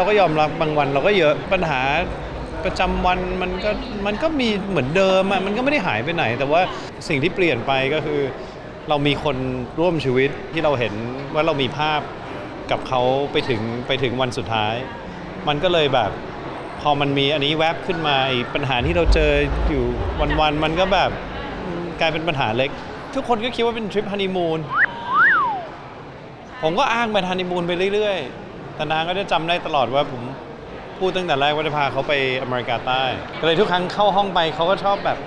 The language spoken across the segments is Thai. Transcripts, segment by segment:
เราก็ยอมรับบางวันเราก็เยอะปัญหาประจำวันมันก็มันก็มีเหมือนเดิมอะมันก็ไม่ได้หายไปไหน แต่ว่าสิ่งที่เปลี่ยนไปก็คือ เรามีคนร่วมชีวิตที่เราเห็นว่าเรามีภาพกับเขาไปถึงไปถึงวันสุดท้าย มันก็เลยแบบ พอมันมีอันนี้แวบขึ้นมาปัญหาที่เราเจออยู่วันๆมันก็แบบกลายเป็นปัญหาเล็ก ทุกคนก็คิดว่าเป็นทริปฮันนีมูนผมก็อ้างไปฮันนีมูนไปเรื่อยๆ แต่นางก็จะจำได้ตลอดว่าผมพูดตั้งแต่แรกว่าจะพาเขาไปอเมริกาใต้ ก็เลยทุกครั้งเข้าห้องไปเขาก็ชอบแบบ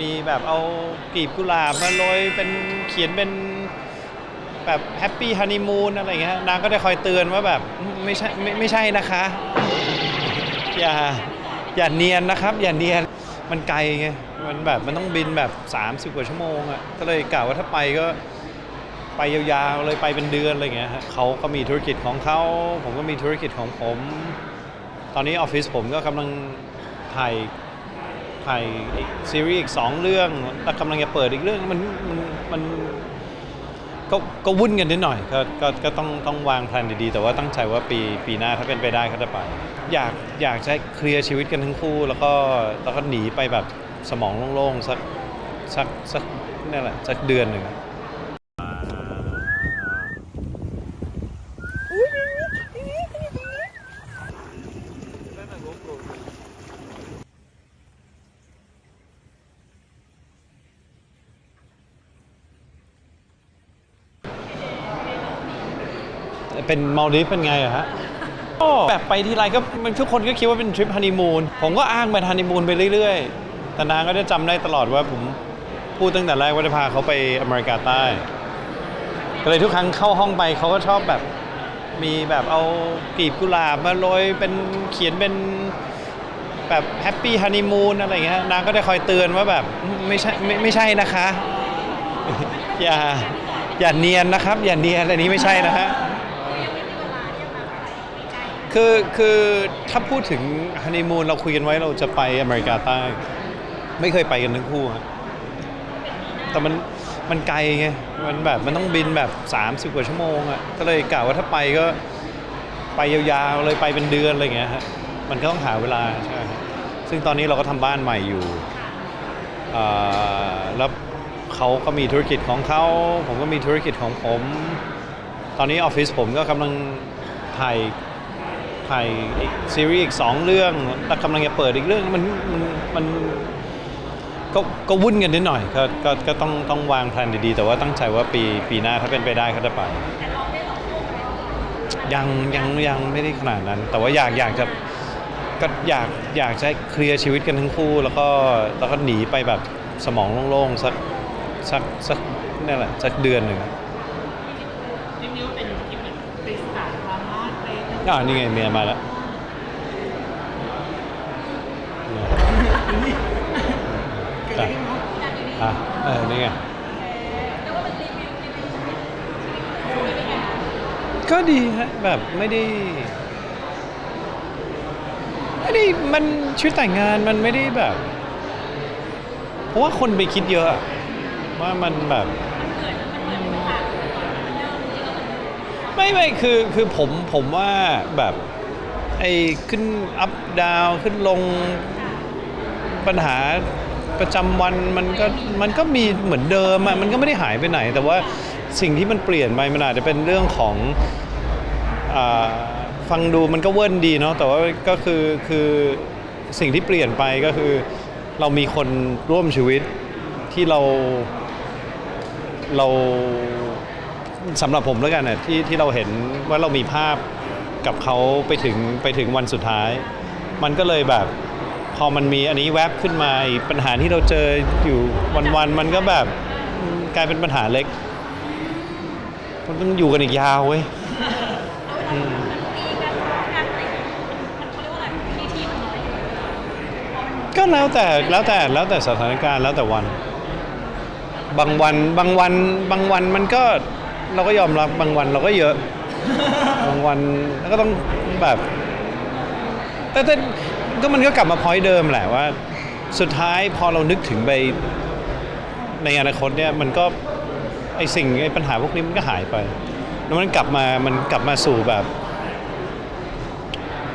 มีแบบเอากลีบกุหลาบมาโรยเป็นเขียนเป็นแบบแฮปปี้ฮันนีมูนอะไรอย่างเงี้ยนางก็ได้คอยเตือนว่าแบบไม่ใช่ไม่ไม่ใช่นะคะ อย่าอย่าเนียนนะครับ อย่าเนียนมันไกลไงมันแบบมันต้องบินแบบ 30 กว่าชั่วโมงอะ่ะก็เลยกะว่าถ้าไปก็ ไปยาวๆเลยไปเป็นเดือนอะไรเงี้ยเขาก็มีธุรกิจของเขาผมก็มีธุรกิจของผม ตอนนี้ออฟฟิศผมก็กำลังถ่ายถ่ายซีรีส์อีกสองเรื่องแล้วกำลังจะเปิดอีกเรื่องมันมันมันก็ก็วุ่นกันนิดหน่อยก็ก็ก็ต้องต้องวางแผนดีๆ แต่ว่าตั้งใจว่าปีปีหน้าถ้าเป็นไปได้ก็จะไป อยากอยากจะเคลียร์ชีวิตกันทั้งคู่ แล้วก็แล้วก็หนีไปแบบสมองโล่งๆสักสักสักนี่แหละสักเดือนหนึ่งอะ เป็นมาลดีฟเป็นไงอะฮะก็แบบไปที่ไรก็มันทุกคนก็คิดว่าเป็นทริปฮันนีมูนผมก็อ้างไปฮันนีมูนไปเรื่อยๆ แต่นางก็จะจำได้ตลอดว่าผมพูดตั้งแต่แรกว่าจะพาเขาไปอเมริกาใต้ ก็เลยทุกครั้งเข้าห้องไปเขาก็ชอบแบบมีแบบเอากลีบกุหลาบมาโรยเป็นเขียนเป็นแบบแฮปปี้ฮันนีมูนอะไรอย่างเงี้ยนางก็ได้คอยเตือนว่าแบบไม่ใช่ไม่ไม่ใช่นะคะ อย่าอย่าเนียนนะครับ อย่าเนียนอันนี้ไม่ใช่นะฮะ คือคือถ้าพูดถึงฮันนีมูนเราคุยกันไว้เราจะไปอเมริกาใต้ ไม่เคยไปกันทั้งคู่ฮะแต่มันมันไกลไงมันแบบมันต้องบินแบบ 30 กว่าชั่วโมงอะ่ะก็เลยกะว่าถ้าไปก็ไปยาวๆเลยไปเป็นเดือนอะไรอย่างเงี้ยฮะมันก็ต้องหาเวลาใช่ซึ่งตอนนี้เราก็ทำบ้านใหม่อยู่แล้วเขาก็มีธุรกิจของเขา ผมก็มีธุรกิจของผม ตอนนี้ออฟฟิศผมก็กำลังถ่าย ถ่ายซีรีส์อีกสองเรื่องแล้วกำลังจะเปิดอีกเรื่องมันมันมันก็ก็วุ่นกันนิดหน่อยก็ก็ก็ต้องต้องวางแผนดีๆ แต่ว่าตั้งใจว่าปีปีหน้าถ้าเป็นไปได้ก็จะไปยังยังยังไม่ได้ขนาดนั้น แต่ว่าอยากอยากจะก็อยากอยากจะเคลียร์ชีวิตกันทั้งคู่ แล้วก็แล้วก็หนีไปแบบสมองโล่งๆสักสักสักนี่แหละสักเดือนหนึ่งอะ เรียกได้ว่าเป็นทริปเหมือนไปสายดราม่าไป อ่านี่ไงเมียมาแล้วเนี่ยกันเลยเนาะอะเออนี่ไงก็ดีฮะแบบไม่ได้ไม่ได้มันชุดแต่งงานมันไม่ได้แบบ เพราะว่าคนไปคิดเยอะอะว่ามันแบบ ไม่ไม่คือคือผมผมว่าแบบไอ้ขึ้นอัพดาวขึ้นลงปัญหาประจำวันมันก็มันก็มีเหมือนเดิมอะมันก็ไม่ได้หายไปไหน แต่ว่าสิ่งที่มันเปลี่ยนไปมันอาจจะเป็นเรื่องของอาฟังดูมันก็เวิ้นดีเนาะแต่ว่าก็คือคือสิ่งที่เปลี่ยนไปก็คือ เรามีคนร่วมชีวิตที่เราเรา สำหรับผมแล้วกันน่ะที่ที่เราเห็นว่าเรามีภาพกับเขาไปถึงไปถึงวันสุดท้าย มันก็เลยแบบพอมันมีอันนี้แวบขึ้นมาไอ้ปัญหาที่เราเจออยู่วันๆมันก็แบบอืมกลายเป็นปัญหาเล็กมันต้องอยู่กันอีกยาวเว้ยอืมก็แล้วแต่แล้วแต่แล้วแต่สถานการณ์แล้วแต่วัน บางวันบางวันบางวันมันก็ เราก็ยอมรับบางวันเราก็เยอะ บางวันแล้วก็ต้องแบบแต่แต่ก็มันก็กลับมาพอยเดิมแหละว่า สุดท้ายพอเรานึกถึงไปในอนาคตเนี่ยมันก็ไอสิ่งไอปัญหาพวกนี้มันก็หายไป แล้วมันกลับมามันกลับมาสู่แบบ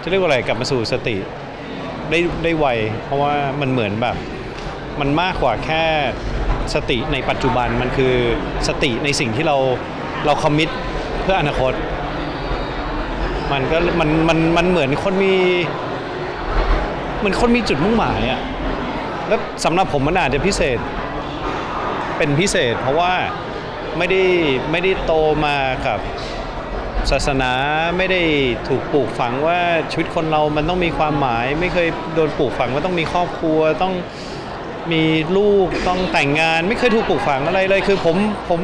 จะเรียกว่าอะไรกลับมาสู่สติ ได้ได้ไวเพราะว่ามันเหมือนแบบ มันมากกว่าแค่สติในปัจจุบันมันคือสติในสิ่งที่เรา เราคอมมิตเพื่ออนาคต มันก็มันมันมันเหมือนคนมีเหมือนคนมีจุดมุ่งหมายอะแล้วสำหรับผมมันอาจจะพิเศษ เป็นพิเศษ เพราะว่าไม่ได้ไม่ได้โตมากับศาสนาไม่ได้ถูกปลูกฝังว่าชีวิตคนเรามันต้องมีความหมาย ไม่เคยโดนปลูกฝังว่าต้องมีครอบครัวต้องมีลูกต้องแต่งงาน ไม่เคยถูกปลูกฝังอะไรเลยคือผมผม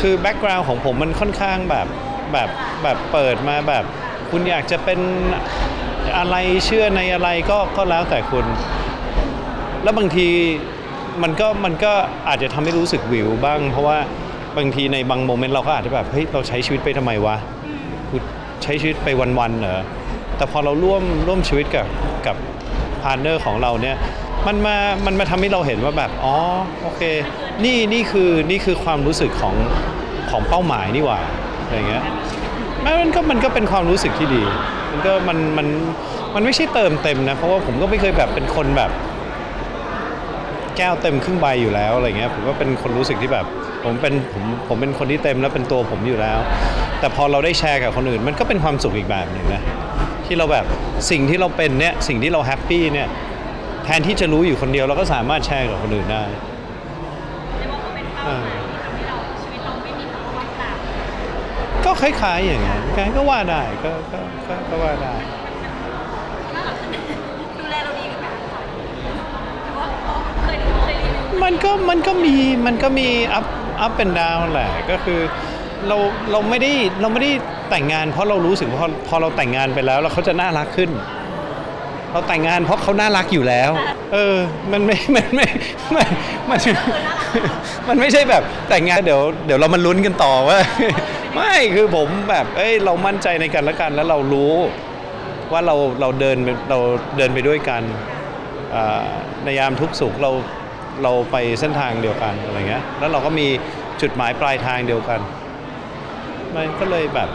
คือแบ็กกราวน์ของผมมันค่อนข้างแบบแบบแบบเปิดมาแบบ คุณอยากจะเป็นอะไรเชื่อในอะไรก็ก็แล้วแต่คุณ แล้วบางทีมันก็มันก็อาจจะทำให้รู้สึกวิวบ้าง เพราะว่าบางทีในบางโมเมนต์เราก็อาจจะแบบเฮ้ยเราใช้ชีวิตไปทำไมวะใช้ชีวิตไปวันๆเหรอแต่พอเราร่วมร่วมชีวิตกับกับพาร์เนอร์ของเราเนี่ย มันมา มันมาทำให้เราเห็นว่าแบบ อ๋อ โอเค นี่ นี่คือ นี่คือความรู้สึกของ ของเป้าหมายนี่หว่า อะไรเงี้ยมันก็ มันก็เป็นความรู้สึกที่ดี มันก็ มัน มัน มันไม่ใช่เติมเต็มนะ เพราะว่าผมก็ไม่เคยแบบเป็นคนแบบ แก้วเต็มครึ่งใบอยู่แล้วอะไรเงี้ย ผมก็เป็นคนรู้สึกที่แบบ ผมเป็น ผม ผมเป็นคนที่เต็มแล้วเป็นตัวผมอยู่แล้ว แต่พอเราได้แชร์กับคนอื่น มันก็เป็นความสุขอีกแบบหนึ่งนะ ที่เราแบบ สิ่งที่เราเป็นเนี่ย สิ่งที่เราแฮปปี้เนี่ย แทนที่จะรู้อยู่คนเดียวเราก็สามารถแชร์กับคนอื่นได้เรียกว่าเขาเป็นเป้าหมายที่ทำให้เราชีวิตเราไม่มีคำว่าว่างเปล่าก็คล้ายๆอย่างนั้นก็ว่าได้ก็ก็ก็ก็ว่าได้น่ารักขึ้นดูแลเราดีขึ้นไหมคะหรือว่าเคยดูเคยรีวิวมันก็มันก็มีมันก็มีอัพอัพเป็นดาวแหละก็คือเราเราไม่ได้เราไม่ได้แต่งงานเพราะเรารู้สึกว่าพอพอเราแต่งงานไปแล้วแล้วเขาจะน่ารักขึ้น เราแต่งงานเพราะเขาน่ารักอยู่แล้ว เออ มันไม่ มันไม่ไม่มันมันไม่ใช่แบบแต่งงานเดี๋ยวเดี๋ยวเรามาลุ้นกันต่อว่า ไม่คือผมแบบเอ้ยเรามั่นใจในกันและกันแล้วเรารู้ ว่าเราเราเดินไปเราเดินไปด้วยกันอ่าในยามทุกข์สุขเราเราไปเส้นทางเดียวกันอะไรเงี้ยแล้วเราก็มีจุดหมายปลายทางเดียวกันมันก็เลยแบบ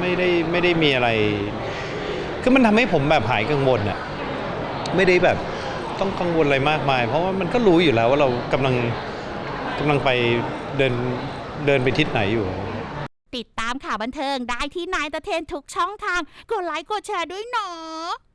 ไม่ได้ไม่ได้มีอะไร คือมันทำให้ผมแบบหายกังวลอะไม่ได้แบบต้องกังวลอะไรมากมาย เพราะว่ามันก็รู้อยู่แล้วว่าเรากำลังกำลังไปเดินเดินไปทิศไหนอยู่ ติดตามข่าวบันเทิงได้ที่นายตะเทนทุกช่องทาง กดไลค์กดแชร์ด้วยเนาะ